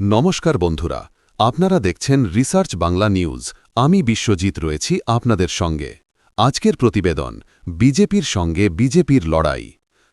নমস্কার বন্ধুরা, আপনারা দেখছেন রিসার্চ বাংলা নিউজ। আমি বিশ্বজিৎ রয়েছি আপনাদের সঙ্গে। আজকের প্রতিবেদন, বিজেপির সঙ্গে বিজেপির লড়াই।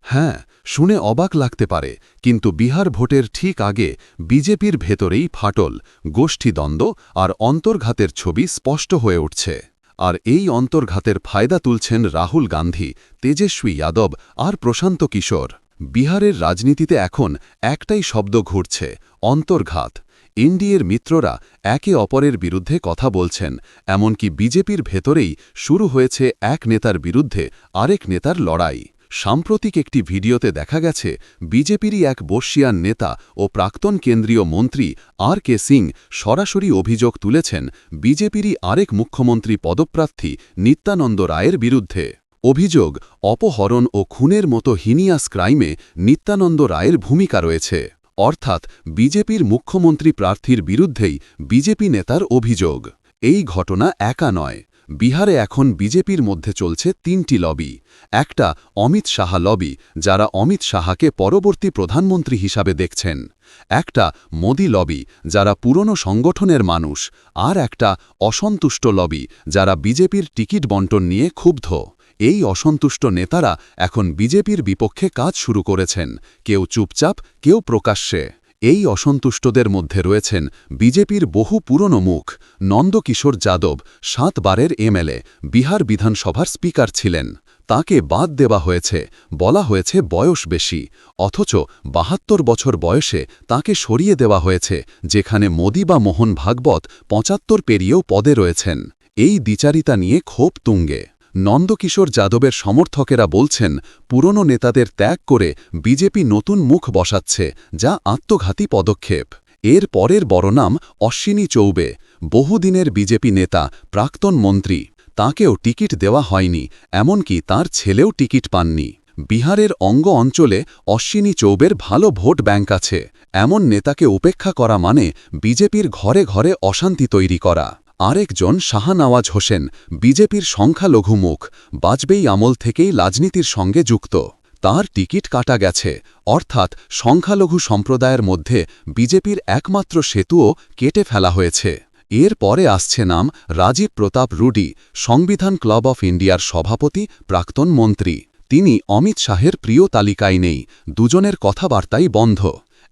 হ্যাঁ শুনে অবাক লাগতে পারে, কিন্তু বিহার ভোটের ঠিক আগে বিজেপির ভেতরেই ফাটল গোষ্ঠীদ্বন্দ্ব আর অন্তর্ঘাতের ছবি স্পষ্ট হয়ে উঠছে। আর এই অন্তর্ঘাতের ফায়দা তুলছেন রাহুল গান্ধী, তেজস্বী যাদব আর প্রশান্ত কিশোর। বিহারের রাজনীতিতে এখন একটাই শব্দ ঘুরছে, অন্তর্ঘাত। এনডিএর মিত্ররা একে অপরের বিরুদ্ধে কথা বলছেন, এমনকি বিজেপির ভেতরেই শুরু হয়েছে এক নেতার বিরুদ্ধে আরেক নেতার লড়াই। সাম্প্রতিক একটি ভিডিওতে দেখা গেছে, বিজেপিরই এক বর্ষিয়ান নেতা ও প্রাক্তন কেন্দ্রীয় মন্ত্রী আর কে সিং সরাসরি অভিযোগ তুলেছেন, বিজেপিরই আরেক মুখ্যমন্ত্রী পদপ্রার্থী নিত্যানন্দ রায়ের বিরুদ্ধে। অভিযোগ, অপহরণ ও খুনের মতো হিনিয়াস ক্রাইমে নিত্যানন্দ রায়ের ভূমিকা রয়েছে। অর্থাৎ, বিজেপির মুখ্যমন্ত্রী প্রার্থীর বিরুদ্ধেই বিজেপি নেতার অভিযোগ। এই ঘটনা একা নয়। বিহারে এখন বিজেপির মধ্যে চলছে তিনটি লবি। একটা অমিত শাহা লবি, যারা অমিত শাহাকে পরবর্তী প্রধানমন্ত্রী হিসাবে দেখছেন। একটা মোদি লবি, যারা পুরনো সংগঠনের মানুষ। আর একটা অসন্তুষ্ট লবি, যারা বিজেপির টিকিট বন্টন নিয়ে ক্ষুব্ধ। এই অসন্তুষ্ট নেতারা এখন বিজেপির বিপক্ষে কাজ শুরু করেছেন। কেউ চুপচাপ, কেউ প্রকাশ্যে। এই অসন্তুষ্টদের মধ্যে রয়েছেন বিজেপির বহু পুরনো মুখ। নন্দকিশোর যাদব সাতবারের এমএলএ, বিহার বিধানসভার স্পিকার ছিলেন। তাকে বাদ দেওয়া হয়েছে, বলা হয়েছে বয়স বেশি। অথচ বাহাত্তর বছর বয়সে তাকে সরিয়ে দেওয়া হয়েছে, যেখানে মোদি বা মোহন ভাগবত পঁচাত্তর পেরিয়েও পদে রয়েছেন। এই দ্বিচারিতা নিয়ে ক্ষোভ তুঙ্গে। নন্দকিশোর যাদবের সমর্থকেরা বলছেন, পুরনো নেতাদের ত্যাগ করে বিজেপি নতুন মুখ বসাচ্ছে, যা আত্মঘাতী পদক্ষেপ। এর পরের বড় নাম অশ্বিনী চৌবে, বহুদিনের বিজেপি নেতা, প্রাক্তন মন্ত্রী। তাঁকেও টিকিট দেওয়া হয়নি, এমনকি তার ছেলেও টিকিট পাননি। বিহারের অঙ্গ অঞ্চলে অশ্বিনী চৌবের ভালো ভোট ব্যাঙ্ক আছে, এমন নেতাকে উপেক্ষা করা মানে বিজেপির ঘরে ঘরে অশান্তি তৈরি করা। আরেকজন শাহানওয়াজ হোসেন বিজেপির সংখ্যালঘু মুখ বাজপেয়ী আমল থেকেই রাজনীতির সঙ্গে যুক্ত। তার টিকিট কাটা গেছে, অর্থাৎ সংখ্যালঘু সম্প্রদায়ের মধ্যে বিজেপির একমাত্র সেতুও কেটে ফেলা হয়েছে। এর পরে আসছে নাম রাজীব প্রতাপ রুডি, সংবিধান ক্লাব অফ ইন্ডিয়ার সভাপতি, প্রাক্তন মন্ত্রী। তিনি অমিত শাহের প্রিয় তালিকায় নেই, দুজনের কথাবার্তাই বন্ধ।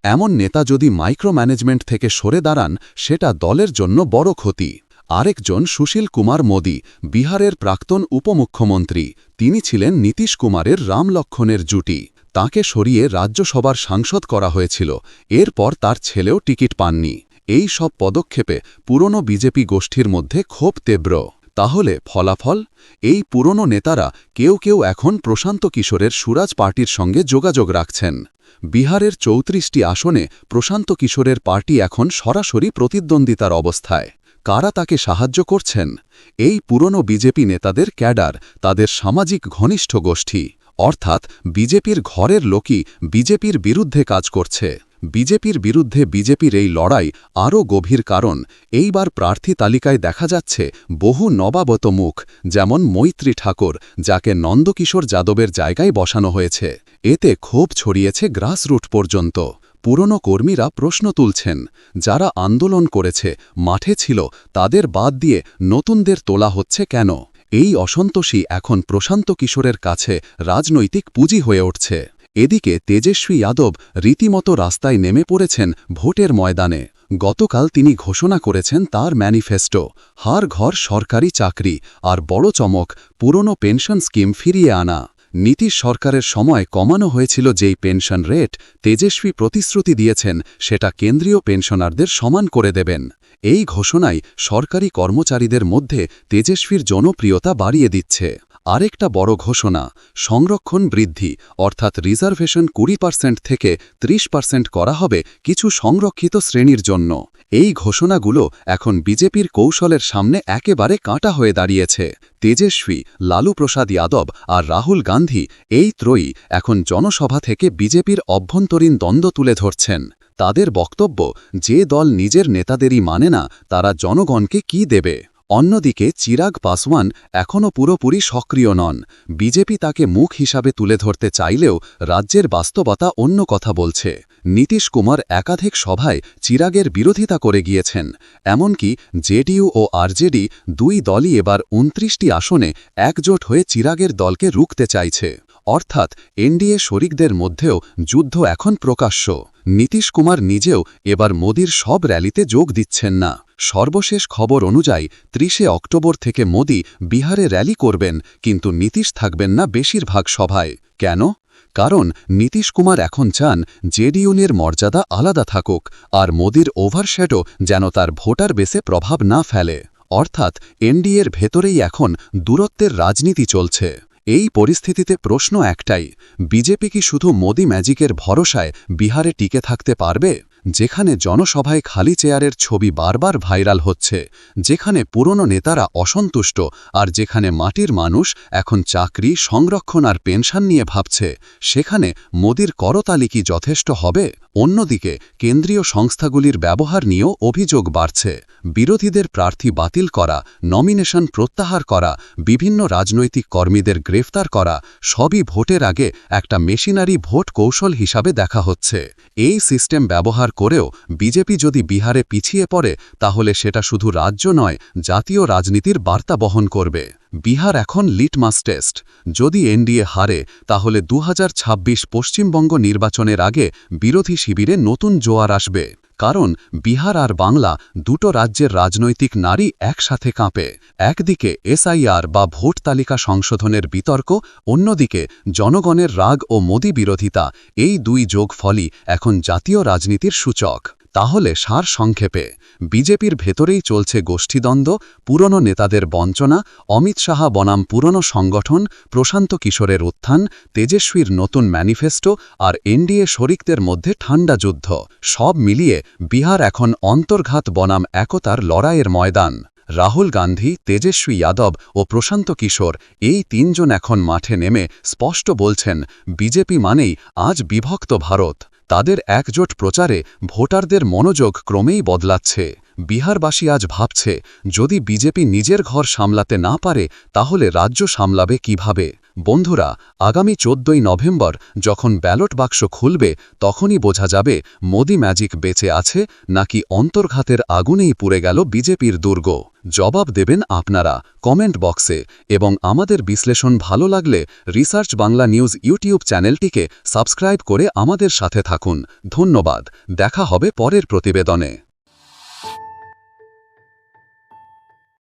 এমন নেতা যদি মাইক্রো ম্যানেজমেন্ট থেকে সরে দাঁড়ান, সেটা দলের জন্য বড় ক্ষতি। আরেকজন সুশীল কুমার মোদী, বিহারের প্রাক্তন উপমুখ্যমন্ত্রী। তিনি ছিলেন নীতিশ কুমারের রামলক্ষণের জুটি। তাকে সরিয়ে রাজ্যসভার সাংসদ করা হয়েছিল। এরপর তার ছেলেও টিকিট পাননি। এই সব পদক্ষেপে পুরনো বিজেপি গোষ্ঠীর মধ্যে ক্ষোভ তীব্র। তাহলে ফলাফল? এই পুরনো নেতারা কেউ কেউ এখন প্রশান্ত কিশোরের সুরাজ পার্টির সঙ্গে যোগাযোগ রাখছেন। বিহারের চৌত্রিশটি আসনে প্রশান্ত কিশোরের পার্টি এখন সরাসরি প্রতিদ্বন্দ্বিতার অবস্থায়। কারা তাকে সাহায্য করছেন? এই পুরনো বিজেপি নেতাদের ক্যাডার, তাদের সামাজিক ঘনিষ্ঠ গোষ্ঠী। অর্থাৎ, বিজেপির ঘরের লোকই বিজেপির বিরুদ্ধে কাজ করছে। বিজেপির বিরুদ্ধে বিজেপির এই লড়াই আরও গভীর কারণ। এইবার প্রার্থী তালিকায় দেখা যাচ্ছে বহু নবাবত মুখ, যেমন মৈত্রী ঠাকুর, যাকে নন্দকিশোর যাদবের জায়গায় বসানো হয়েছে। এতে ক্ষোভ ছড়িয়েছে গ্রাসরুট পর্যন্ত। পুরনো কর্মীরা প্রশ্ন তুলছেন, যারা আন্দোলন করেছে, মাঠে ছিল, তাদের বাদ দিয়ে নতুনদের তোলা হচ্ছে কেন? এই অসন্তোষী এখন প্রশান্ত কিশোরের কাছে রাজনৈতিক পুঁজি হয়ে উঠছে। এদিকে তেজস্বী যাদব রীতিমতো রাস্তায় নেমে পড়েছেন ভোটের ময়দানে। গতকাল তিনি ঘোষণা করেছেন তার ম্যানিফেস্টো, হার ঘর সরকারি চাকরি, আর বড় চমক, পুরনো পেনশন স্কিম ফিরিয়ে আনা। নীতিশ সরকারের সময় কমানো হয়েছিল যেই পেনশন রেট তেজস্বী প্রতিশ্রুতি দিয়েছেন, সেটা কেন্দ্রীয় পেনশনারদের সমান করে দেবেন। এই ঘোষণাই সরকারি কর্মচারীদের মধ্যে তেজস্বীর জনপ্রিয়তা বাড়িয়ে দিচ্ছে। আরেকটা বড় ঘোষণা, সংরক্ষণ বৃদ্ধি, অর্থাৎ রিজার্ভেশন কুড়ি পার্সেন্ট থেকে ৩০ পার্সেন্ট করা হবে কিছু সংরক্ষিত শ্রেণির জন্য। এই ঘোষণাগুলো এখন বিজেপির কৌশলের সামনে একেবারে কাঁটা হয়ে দাঁড়িয়েছে। তেজস্বী, লালু প্রসাদ যাদব আর রাহুল গান্ধী এই ত্রয়ী এখন জনসভা থেকে বিজেপির অভ্যন্তরীণ দ্বন্দ্ব তুলে ধরছেন। তাদের বক্তব্য, যে দল নিজের নেতাদেরই মানে না, তারা জনগণকে কি দেবে? অন্যদিকে, চিরাগ পাসওয়ান এখনও পুরোপুরি সক্রিয় নন। বিজেপি তাকে মুখ হিসাবে তুলে ধরতে চাইলেও রাজ্যের বাস্তবতা অন্য কথা বলছে। নীতিশ কুমার একাধিক সভায় চিরাগের বিরোধিতা করে গিয়েছেন। এমনকি জেডিইউ ও আরজেডি দুই দলই এবার উনত্রিশটি আসনে একজোট হয়ে চিরাগের দলকে রুখতে চাইছে। অর্থাৎ, এনডিএ শরিকদের মধ্যেও যুদ্ধ এখন প্রকাশ্য। নীতিশ কুমার নিজেও এবার মোদির সব র্যালিতে যোগ দিচ্ছেন না। সর্বশেষ খবর অনুযায়ী ত্রিশে অক্টোবর থেকে মোদি বিহারে র্যালি করবেন, কিন্তু নীতিশ থাকবেন না বেশিরভাগ সভায়। কেন? কারণ নীতিশ কুমার এখন চান জেডিউনের মর্যাদা আলাদা থাকুক, আর মোদির ওভারশ্যাডো যেন তার ভোটার বেসে প্রভাব না ফেলে। অর্থাৎ এনডিএর ভেতরেই এখন দূরত্বের রাজনীতি চলছে। এই পরিস্থিতিতে প্রশ্ন একটাই, বিজেপি কি শুধু মোদি ম্যাজিকের ভরসায় বিহারে টিকে থাকতে পারবে? যেখানে জনসভায় খালি চেয়ারের ছবি বারবার ভাইরাল হচ্ছে, যেখানে পুরনো নেতারা অসন্তুষ্ট আর যেখানে মাটির মানুষ এখন চাকরি, সংরক্ষণ আর পেনশন নিয়ে ভাবছে, সেখানে মোদির করতালি কি যথেষ্ট হবে? অন্যদিকে, কেন্দ্রীয় সংস্থাগুলির ব্যবহার নিয়েও অভিযোগ বাড়ছে, বিরোধীদের প্রার্থী বাতিল করা, নমিনেশন প্রত্যাহার করা, বিভিন্ন রাজনৈতিক কর্মীদের গ্রেফতার করা, সবই ভোটের আগে একটা মেশিনারি ভোট কৌশল হিসাবে দেখা হচ্ছে। এই সিস্টেম ব্যবহার করেও বিজেপি যদি বিহারে পিছিয়ে পড়ে, তাহলে সেটা শুধু রাজ্য নয়, জাতীয় রাজনীতির বার্তা বহন করবে। বিহার এখন লিটমাস টেস্ট। যদি এনডিএ হারে, তাহলে দু হাজার ছাব্বিশ পশ্চিমবঙ্গ নির্বাচনের আগে বিরোধী শিবিরে নতুন জোয়ার আসবে। কারণ বিহার আর বাংলা দুটো রাজ্যের রাজনৈতিক নারী একসাথে কাঁপে। একদিকে এসআইআর বা ভোট তালিকা সংশোধনের বিতর্ক, অন্যদিকে জনগণের রাগ ও মোদী বিরোধিতা, এই দুই যোগ ফলই এখন জাতীয় রাজনীতির সূচক। তাহলে সার সংক্ষেপে, বিজেপির ভেতরেই চলছে গোষ্ঠীদ্বন্দ্ব, পুরনো নেতাদের বঞ্চনা, অমিত শাহা বনাম পুরনো সংগঠন, প্রশান্ত কিশোরের উত্থান, তেজস্বীর নতুন ম্যানিফেস্টো আর এনডিএ শরিকদের মধ্যে ঠান্ডা যুদ্ধ, সব মিলিয়ে বিহার এখন অন্তর্ঘাত বনাম একতার লড়াইয়ের ময়দান। রাহুল গান্ধী, তেজস্বী যাদব ও প্রশান্ত কিশোর এই তিনজন এখন মাঠে নেমে স্পষ্ট বলছেন, বিজেপি মানেই আজ বিভক্ত ভারত। তাদের একজোট প্রচারে ভোটারদের মনোযোগ ক্রমেই বদলাচ্ছে। বিহারবাসী আজ ভাবছে, যদি বিজেপি নিজের ঘর সামলাতে না পারে, তাহলে রাজ্য সামলাবে কীভাবে? বন্ধুরা, আগামী চোদ্দই নভেম্বর যখন ব্যালট বাক্স খুলবে, তখনই বোঝা যাবে মোদি ম্যাজিক বেঁচে আছে নাকি অন্তর্ঘাতের আগুনেই পুড়ে গেল বিজেপির দুর্গ। জবাব দেবেন আপনারা কমেন্ট বক্সে এবং আমাদের বিশ্লেষণ ভালো লাগলে রিসার্চ বাংলা নিউজ ইউটিউব চ্যানেলটিকে সাবস্ক্রাইব করে আমাদের সাথে থাকুন। ধন্যবাদ। দেখা হবে পরের প্রতিবেদনে।